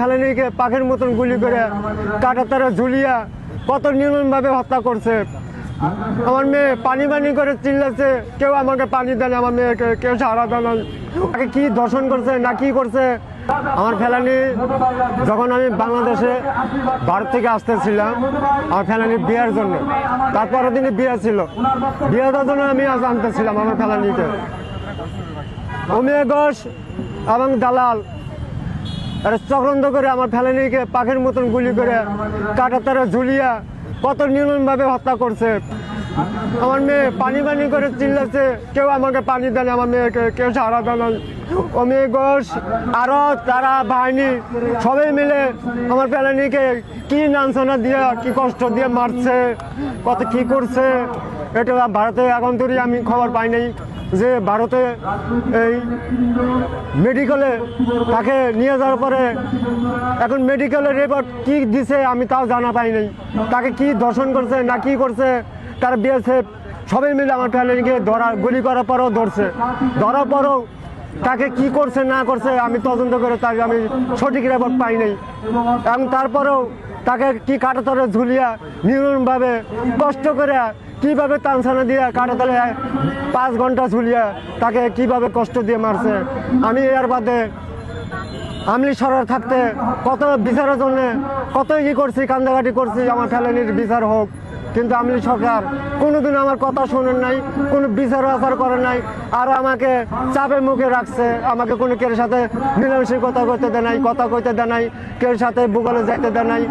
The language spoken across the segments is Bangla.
ফেলানিকে পাখির মতন গুলি করে কাটা তারা ঝুলিয়া কত নির্মমভাবে হত্যা করছে। আমার মেয়ে পানি পানি করে চিল্লাচ্ছে, কেউ আমাকে পানি দেয় আমার মেয়েকে কেউ সারা দেয় না। তাকে কি দর্শন করছে না কি করছে? আমার ফেলানি, যখন আমি বাংলাদেশে ভারত থেকে আসতেছিলাম, আমার ফেলানি বিয়ার জন্য। তারপরের দিনে বিয়ে ছিল। বিয়েটার জন্য আমি আজ আনতেছিলাম আমার ফেলানিকে। অমিয়া ঘোষ এবং দালাল। চক্রান্ত করে আমার ফেলানিকে পাখির মতন গুলি করে কাটা তারা ঝুলিয়া কত নির্মমভাবে হত্যা করছে। আমার মেয়ে পানি পানি করে চিল্লাচ্ছে, কেউ আমাকে পানি দেয় না, আমার মেয়েকে কেউ সারা দেয় না। অমিয় ঘোষ আরও তারা, বাহিনী, সবাই মিলে আমার ফেলানিকে কি নাঞ্চনা দিয়ে, কি কষ্ট দিয়ে মারছে, কত কি করছে? এটা ভারতে এখন তৈরি আমি খবর পাই নাই যে ভারতে এই মেডিকেলে তাকে নিয়ে যাওয়ার পরে এখন মেডিকেলের রিপোর্ট কি দিছে আমি তাও জানা পাই নাই। তাকে কি দর্শন করছে না কি করছে, তার বিএসএফ সবাই মিলে আমার ফ্যামিলিকে ধরা, গুলি করার পরেও ধরছে। ধরার পরেও তাকে কি করছে, না করছে আমি তদন্ত করে তাকে আমি সঠিক রিপোর্ট পাই নাই। এবং তারপরেও তাকে কি কাটাতরে ঝুলিয়া নির্মমভাবে কষ্ট করে কীভাবে তানসানা দিয়ে কাটাতলে পাঁচ ঘণ্টা ঝুলিয়ে তাকে কীভাবে কষ্ট দিয়ে মারছে? আমি এর বাদে আমলি সরার থাকতে কত বিচারের জন্য কত ই করছি, কান্দাকাটি করছি, আমার ফেলানির বিচার হোক। কিন্তু আমলি সরকার কোনোদিন আমার কথা শোনেন নাই, কোনো বিচার আচার করেন নাই, আর আমাকে চাপে মুখে রাখছে, আমাকে কোনো কেউ সাথে মিলামিশি কথা করতে দেয় নাই, কথা কইতে দেয় নাই কেউ সাথে ভূগোলে যাইতে দেয় নাই,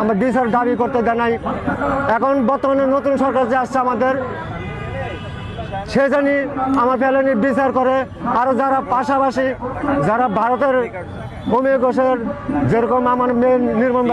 আমার বিচার দাবি করতে দেয় নাই। এখন বর্তমানে নতুন সরকার যে আসছে আমাদের, সে জানি আমার ফেলানির বিচার করে আরও যারা পাশাপাশি যারা ভারতের অমিয় ঘোষের যেরকম আমার মেয়ে নির্মম